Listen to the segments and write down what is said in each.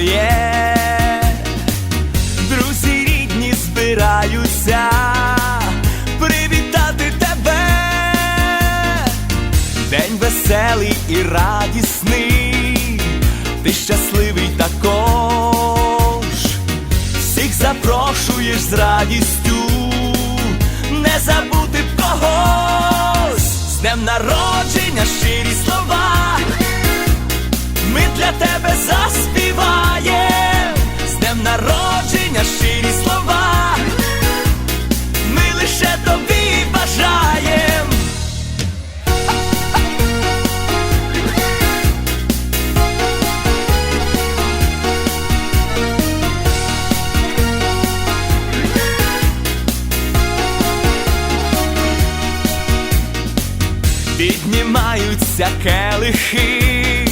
твоє, друзі рідні збираються привітати тебе, день веселий і радісний, ти щасливий також, всіх запрошуєш з радістю, не забути б когось, з днем народження щирі слова. Ми для тебе заспіваєм народження щирі слова. Ми лише тобі бажаєм. Піднімаються келихи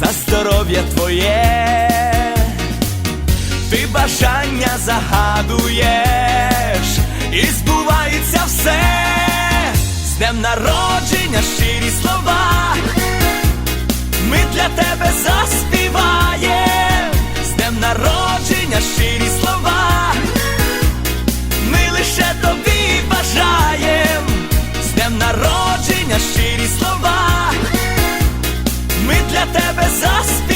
за здоров'я твоє, ти бажання загадуєш, і збувається все, з днем народження щирі слова. Ми для тебе заспіваєм, з днем народження щирі слова. Ми лише тобі бажаєм, з днем народження щирі слова. Ми для тебе заспіваєм,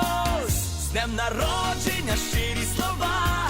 днем народження щирі слова.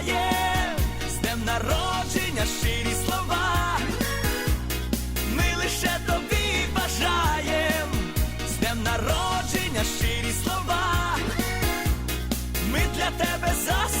тебе заспіваєм,